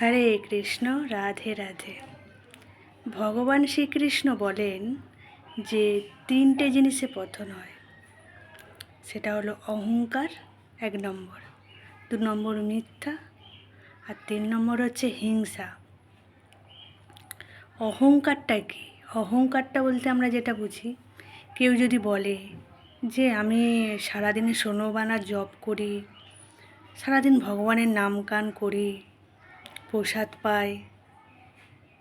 হরে কৃষ্ণ, রাধে রাধে। ভগবান শ্রীকৃষ্ণ বলেন যে তিনটে জিনিসে পতন হয় সেটা হলো অহংকার, এক নম্বর। দু নম্বর মিথ্যা আর তিন নম্বর হচ্ছে হিংসা। অহংকারটা কি? অহংকারটা বলতে আমরা যেটা বুঝি, কেউ যদি বলে যে আমি সারাদিনে সোনোবানা জপ করি, সারাদিন ভগবানের নাম গান করি প্রসাদ পাই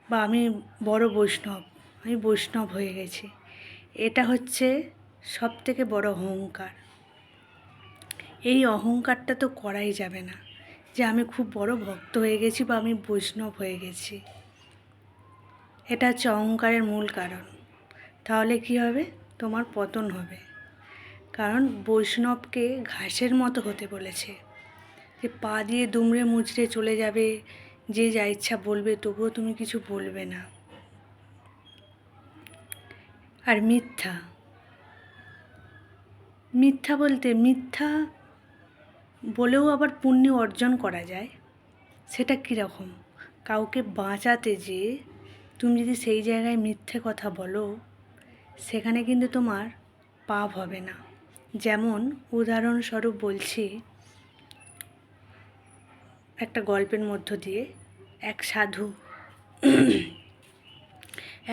বা আমি বড় বৈষ্ণব, আমি বৈষ্ণব হয়ে গেছি। এটা হচ্ছে সব থেকে বড় অহংকার। এই অহংকারটা তো করাই যাবে না যে আমি খুব বড় ভক্ত হয়ে গেছি বা আমি বৈষ্ণব হয়ে গেছি। এটা হচ্ছে অহংকারের মূল কারণ। তাহলে কি হবে? তোমার পতন হবে। কারণ বৈষ্ণবকে ঘাসের মতো হতে বলেছে। যে পা দিয়ে দুমড়ে মুচড়ে চলে যাবে যে যা ইচ্ছা বলবে, তবুও তুমি কিছু বলবে না। আর মিথ্যা। মিথ্যা বলতে মিথ্যা বলেও আবার পুণ্য অর্জন করা যায়, সেটা কীরকম? কাউকে বাঁচাতে যে তুমি যদি সেই জায়গায় মিথ্যে কথা বলো, সেখানে কিন্তু তোমার পাপ হবে না। যেমন উদাহরণস্বরূপ বলছি একটা গল্পের মধ্য দিয়ে এক সাধু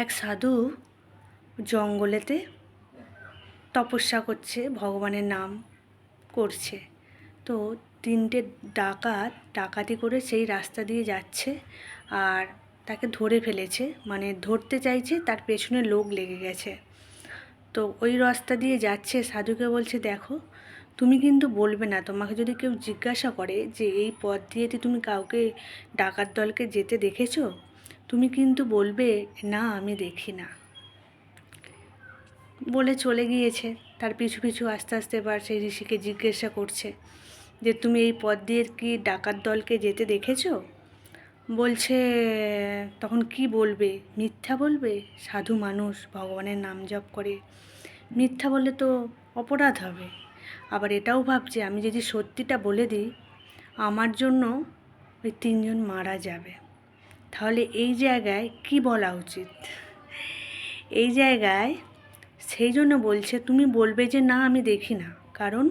এক সাধু জঙ্গলেতে তপস্যা করছে, ভগবানের নাম করছে। তো তিনটে ডাকাত ডাকাতি করে সেই রাস্তা দিয়ে যাচ্ছে আর তাকে ধরে ফেলেছে মানে ধরতে চাইছে, তার পেছনে লোক লেগে গেছে। তো ওই রাস্তা দিয়ে যাচ্ছে, সাধুকে বলছে, দেখো তুমি কিন্তু বলবে না। তোমাকে যদি কেউ জিজ্ঞাসা করে যে, এই পথ দিয়ে তুমি কাউকে ডাকাত দলকে যেতে দেখেছ? তুমি কিন্তু বলবে, না, আমি দেখি না। বলে চলে গিয়েছে। তার পিছু পিছু আস্তে আস্তে এবার সেই ঋষিকে জিজ্ঞাসা করছে যে, তুমি এই পথ দিয়ে কি ডাকাত দলকে যেতে দেখেছ? বলছে, তখন কি বলবে? মিথ্যা বলবে? সাধু মানুষ, ভগবানের নাম জপ করে। মিথ্যা বললে তো অপরাধ হবে। আবার এটাও ভাবছে, আমি যদি সত্যিটা বলে দিই, আমার জন্য ওই তিনজন মারা যাবে। তাহলে এই জায়গায় কি বলা উচিত? এই জায়গায় সেই জন্য বলছে, তুমি বলবে যে না, আমি দেখি না। কারণ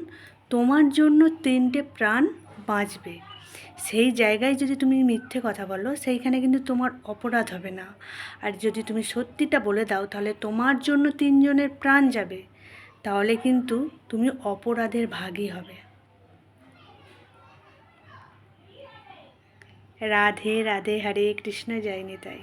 তোমার জন্য তিনটে প্রাণ বাঁচবে। সেই জায়গায় যদি তুমি মিথ্যে কথা বলো, সেইখানে কিন্তু তোমার অপরাধ হবে না। আর যদি তুমি সত্যিটা বলে দাও, তাহলে তোমার জন্য তিনজনের প্রাণ যাবে। তাহলে কিন্তু তুমি অপরাধের ভাগই হবে। রাধে রাধে হরে কৃষ্ণ যায়নি নিতাই।